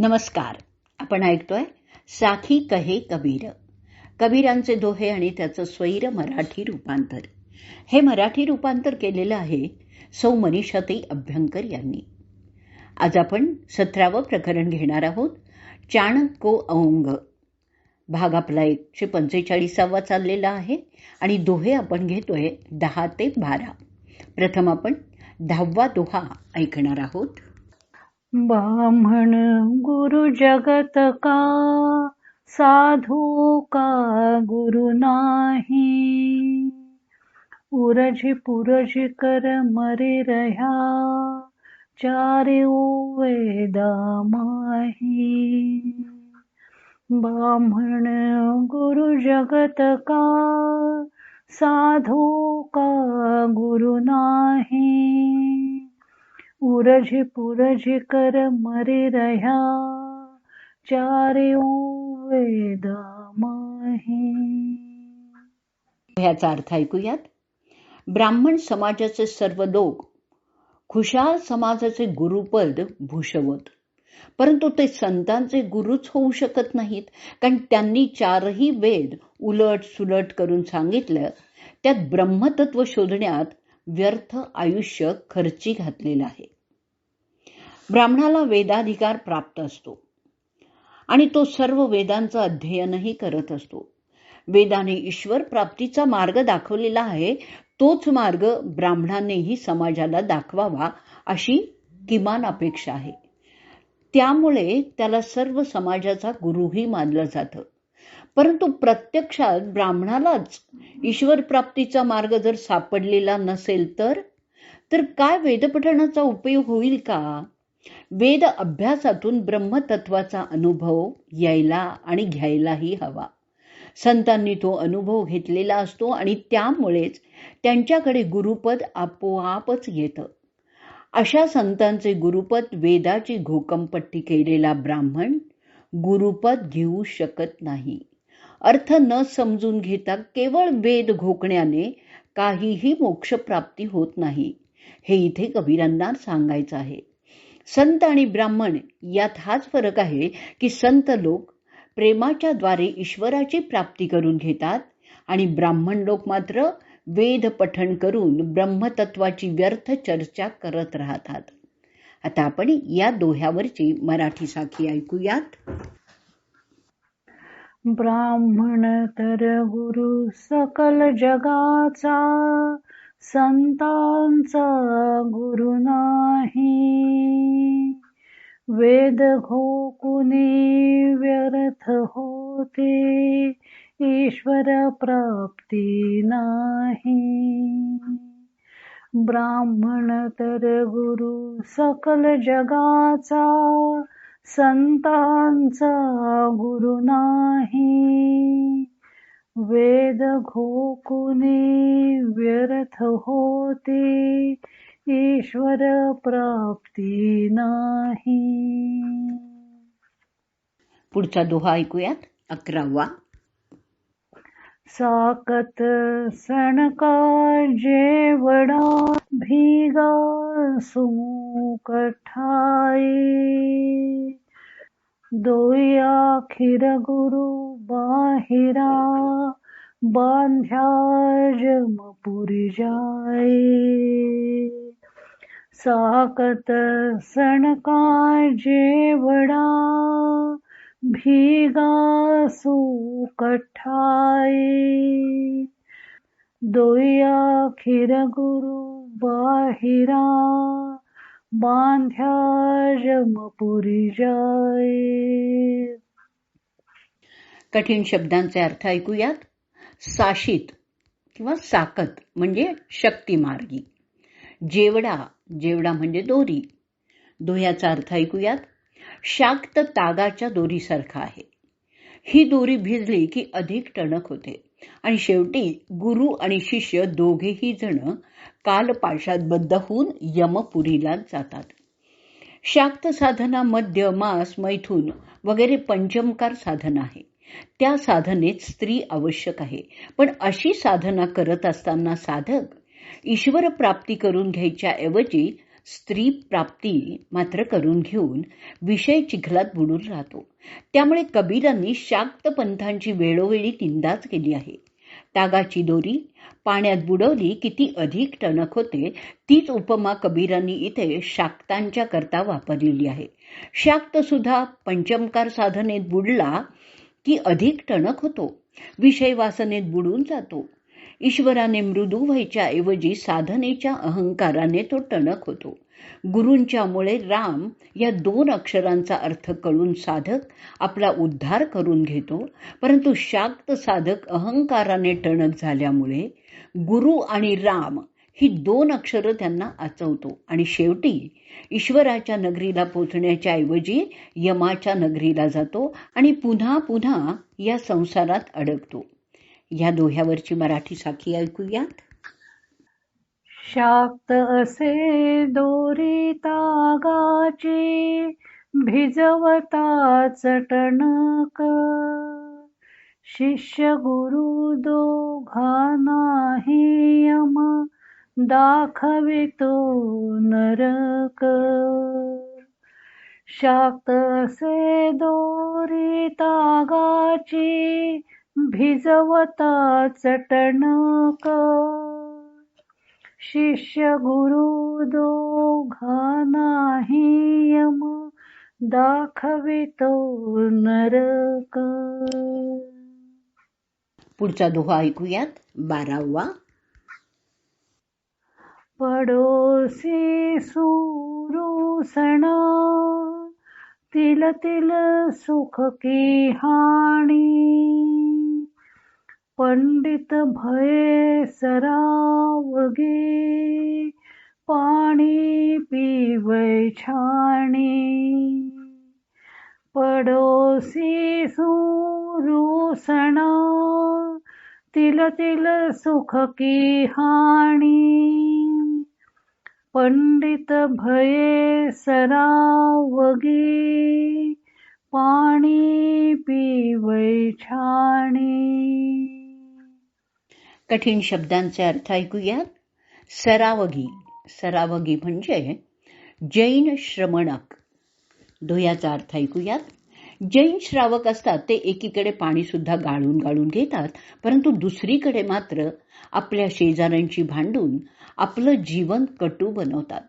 नमस्कार. आपण ऐकतोय साखी कहे कबीर. कबीरांचे दोहे आणि त्याचं स्वैर मराठी रूपांतर. हे मराठी रूपांतर केलेलं आहे सौ मनीषाताई अभ्यंकर यांनी. आज आपण सतरावं प्रकरण घेणार आहोत चाणको औंग भाग आपला एकशे पंचेचाळीसावा चाललेला आहे आणि दोहे आपण घेतोय दहा ते बारा. प्रथम आपण दहावा दोहा ऐकणार आहोत. ब्राह्मण गुरु जगत का? साधू का गुरु नाही? उरजी पुरजी कर मरे रह्या चारे वेदा माही ब्राह्मण गुरु जगत का? साधू का गुरु नाही? उरझी पुरझी कर मरे रह्या चारे वेदा माही ह्याचा अर्थ ऐकूयात. ब्राह्मण समाजाचे सर्व लोक खुशाल समाजाचे गुरुपद भूषवत परंतु ते संतांचे गुरुच होऊ शकत नाहीत. कारण त्यांनी चारही वेद उलट सुलट करून सांगितलं त्यात ब्रह्मतत्व शोधण्यात व्यर्थ आयुष्य खर्ची घातलेलं आहे. ब्राह्मणाला वेदाधिकार प्राप्त असतो. आणि तो सर्व वेदांचं अध्ययनही करत असतो. वेदाने ईश्वर प्राप्तीचा मार्ग दाखवलेला आहे. तोच मार्ग ब्राह्मणांनीही समाजाला दाखवावा अशी किमान अपेक्षा आहे. त्यामुळे त्याला सर्व समाजाचा गुरुही मानलं जातं. परंतु प्रत्यक्षात ब्राह्मणालाच ईश्वर प्राप्तीचा मार्ग जर सापडलेला नसेल तर तर काय वेदपठणाचा उपयोग होईल का? वेद अभ्यासातून ब्रह्मतत्वाचा अनुभव यायला आणि घ्यायलाही हवा. संतांनी तो अनुभव घेतलेला असतो आणि त्यामुळेच त्यांच्याकडे गुरुपद आपोआपच येतं. अशा संतांचे गुरुपद वेदाची घोकंपट्टी केलेला ब्राह्मण गुरुपद घेऊ शकत नाही. अर्थ न समजून घेता केवळ वेद घोकण्याने काहीही मोक्षप्राप्ती होत नाही. हे इथे कबीरांना सांगायचं आहे. संत आणि ब्राह्मण यात हाच फरक आहे की संत लोक प्रेमाच्या द्वारे ईश्वराची प्राप्ती करून घेतात आणि ब्राह्मण लोक मात्र वेद पठण करून ब्रह्मतत्वाची व्यर्थ चर्चा करत राहतात. आता आपण या दोह्यावरची मराठी साखी ऐकूयात. ब्राह्मण तर गुरु सकल जगाचा संतांचा गुरु नाही. वेद हो घोकुनी व्यर्थ होते ईश्वर प्राप्ती नाही. ब्राह्मण तर गुरु सकल जगाचा संतांचा गुरु नाही. वेद घोकुनी व्यर्थ होते. ईश्वर प्राप्ती नाही. पुढचा दोहा ऐकूयात. अकरावा. साकत सणका जेवडा भिगा सुकठाई दोया खिर गुरु बाहिरा बांध्या जमपुरी जाय साकत सणका जेवडा भीगा सुकठाई दोया खिर गुरु बाहिरा बांध्यारमपुरी जाय कठीण शब्दांचे अर्थ ऐकूयात. साशित किंवा साकत म्हणजे शक्तिमार्गी. जेवडा जेवडा म्हणजे दोरी. दोह्याचा अर्थ ऐकूयात. शाक्त तागाच्या दोरीसारखा आहे. ही दोरी भिजली की अधिक टणक होते. आणि शेवटी गुरु आणि शिष्य दोघेही जण कालपाशात बद्ध होऊन यमपुरीला जातात. शाक्त साधना मध्य मास मैथून वगैरे पंचमकार साधना आहे. त्या साधनेत स्त्री आवश्यक आहे. पण अशी साधना करत असताना साधक ईश्वर प्राप्ती करून घ्यायच्या ऐवजी स्त्री प्राप्ती मात्र करून घेऊन विषय चिखलात बुडून राहतो. त्यामुळे कबीरांनी शाक्त पंथांची वेळोवेळी निंदाच केली आहे. तागाची दोरी पाण्यात बुडवली की ती अधिक टणक होते तीच उपमा कबीरांनी इथे शाक्तांच्या करता वापरलेली आहे. शाक्त सुद्धा पंचमकार साधनेत बुडला की अधिक टणक होतो. विषय वासनेत बुडून जातो. ईश्वराने मृदू व्हायच्या ऐवजी साधनेच्या अहंकाराने तो टणक होतो. गुरूंच्यामुळे राम या दोन अक्षरांचा अर्थ कळून साधक आपला उद्धार करून घेतो परंतु शाक्त साधक अहंकाराने टणक झाल्यामुळे गुरु आणि राम ही दोन अक्षरं त्यांना आचवतो. आणि शेवटी ईश्वराच्या नगरीला पोचण्याच्या ऐवजी यमाच्या नगरीला जातो आणि पुन्हा पुन्हा या संसारात अडकतो. या दोह्यावरची मराठी साखी ऐकूयात. शाक्त असे दोरी तागाची भिजवता चटणक. शिष्य गुरु दोघा नाही यम दाखवितो नरक. शाक्त असे दोरी तागाची भिजवता चटणक. शिष्य गुरु दोघा नाही यम दाखवितो नरक. पुढचा दोहा ऐकूयात. बारावा. पडोसी सुरुसण तिल तिल सुख की हाणी. पंडित भये सरावगे पाणी पिवै छाणी. पडोसी सुरुसणा तिल तिल सुख की हाणी. पंडित भये सरावगी पाणी पिवै छाणी. कठीण शब्दांचे अर्थ ऐकूयात. सरावगी. सरावगी म्हणजे जैन श्रमणक. धुयाचा अर्थ ऐकूयात. जैन श्रावक असतात ते एकीकडे पाणीसुद्धा गाळून गाळून घेतात परंतु दुसरीकडे मात्र आपल्या शेजाऱ्यांची भांडून आपलं जीवन कटू बनवतात.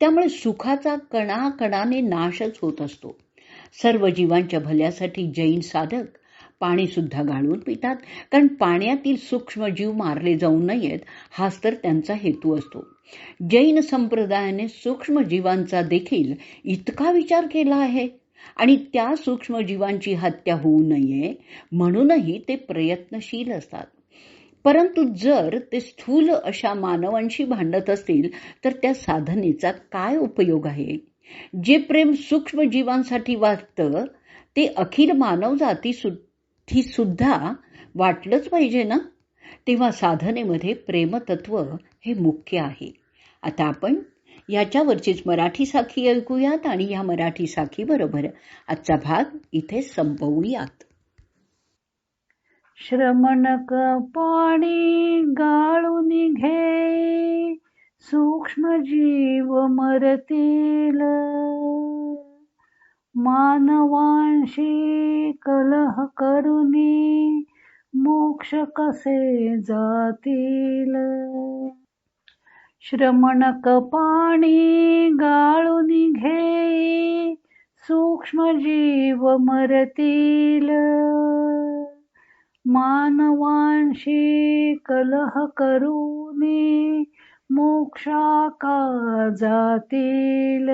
त्यामुळे सुखाचा कणाकणाने नाशच होत असतो. सर्व जीवांच्या भल्यासाठी जैन साधक पाणी सुद्धा गाळून पितात. कारण पाण्यातील सूक्ष्म जीव मारले जाऊ नयेत हाच तर त्यांचा हेतू असतो. जैन संप्रदायाने सूक्ष्म जीवांचा देखील इतका विचार केला आहे. आणि त्या सूक्ष्म जीवांची हत्या होऊ नये म्हणूनही ते प्रयत्नशील असतात. परंतु जर ते स्थूल अशा मानवांशी भांडत असतील तर त्या साधनेचा काय उपयोग आहे? जे प्रेम सूक्ष्म जीवांसाठी वाटतं ते अखिल मानव जाती सुद्धा वाटलंच पाहिजे ना? तेव्हा साधनेमध्ये प्रेमतत्व हे मुख्य आहे. आता आपण याच्यावरचीच मराठी साखी ऐकूयात आणि या मराठी साखी बरोबर आजचा भाग इथे संपवूयात. श्रमणक पाणी गाळून घे सूक्ष्म जीव मरतील. मानवांशी कलह करुनी मोक्ष कसे जातील? श्रमणक पाणी गाळून घे सूक्ष्म जीव मरतील. मानवांशी कलह करुनी मोक्षा का जातील.